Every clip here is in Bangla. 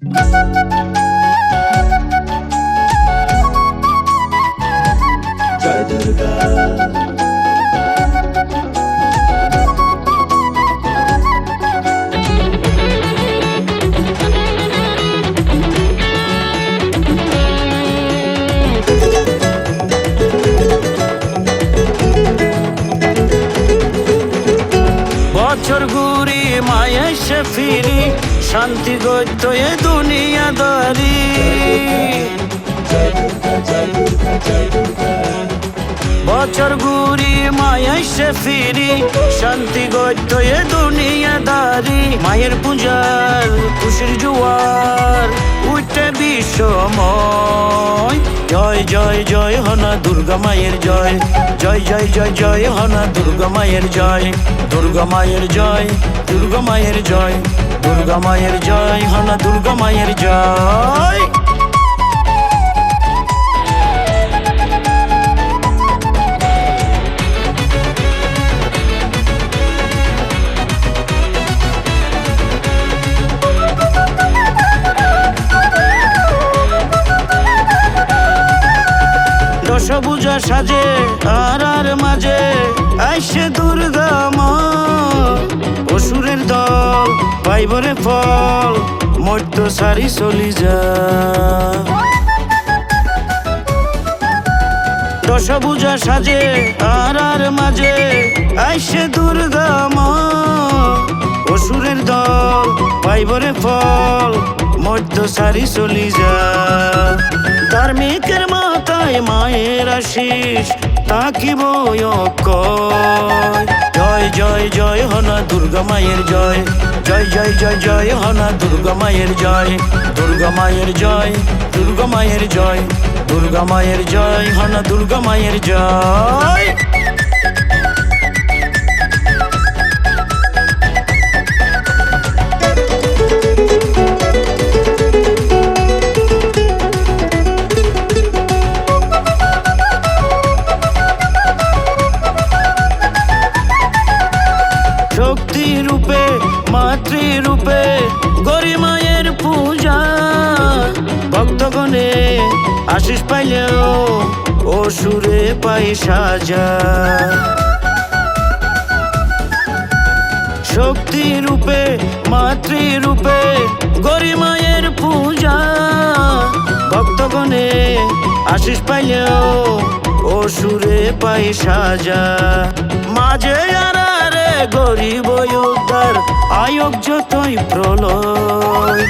Música সে ফিরি, শান্তি গত্য এ দুনিয়াদারি বছর ঘুরি, মায়ে সে ফিরি, শান্তি গত্য এ দুনিয়াদারি মায়ের পূজার খুশির জুয়ার। বিশ্বময় জয় জয় জয়, হনা দুর্গা মায়ের জয়। জয় জয় জয় জয়, হনা দুর্গা মায়ের জয়। দুর্গা মায়ের জয়, দুর্গা মায়ের জয়। দুর্গা মায়ের জয়, হনা দুর্গা মায়ের জয়। দশভুজা সাজে আর মাঝে আইসে দুর্গা মা। অসুরের দল, পাইবরে ফল মধ্য সারি চলি যা। দশভুজা সাজে আর মাঝে আইসে দুর্গা মা। অসুরের দল, পাইবরে ফল মধ্য সারি চলি যা। ধার্মিকের মাথায় মায়ের আশিস, তাকিব জয় জয় জয়, হনা দুর্গা মায়ের জয়। জয় জয় জয় জয়, হনা দুর্গা মায়ের জয়। দুর্গা মায়ের জয়, দুর্গা মায়ের জয়। দুর্গা মায়ের জয়, হনা দুর্গা মায়ের জয়। আশিস পাইলেও ও সুরে পাই সাজা। শক্তি রূপে মাতৃরূপে গরি মায়ের পূজা। ভক্তগণে আশিস পাইলেও ও সুরে পাই সাজা। মাঝে আরে গরিব উদ্ধার, আয়োগ যতই প্রলয়।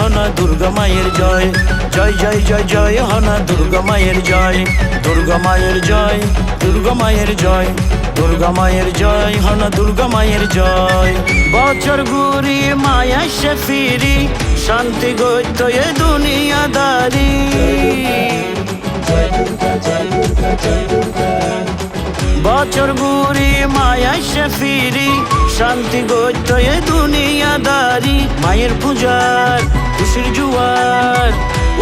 হনা দুর্গা মায়ের জয়। জয় জয় জয় জয় হনা দুর্গা মায়ের জয়। দুর্গা মায়ের জয়, দুর্গা মায়ের জয়। দুর্গা মায়ের জয়, হনা দুর্গা মায়ের জয়। বছর ঘুরি মায়া সে ফিরি, শান্তি দুর্গা জয় দুর্গা বছর ঘুরি মায়া সে ফিরি, শান্তি গত্য এ দুনিয়াদারি। মায়ের পূজার খুশির জুয়ার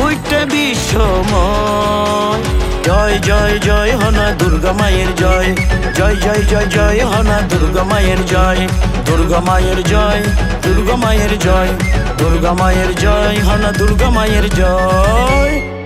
উঠতে বিশ্বময়। জয় জয় জয়, হনা দুর্গা মায়ের জয়। জয় জয় জয় জয়, হনা দুর্গা মায়ের জয়। দুর্গা মায়ের জয়, দুর্গা মায়ের জয়। দুর্গা মায়ের জয়, হনা দুর্গা মায়ের জয়।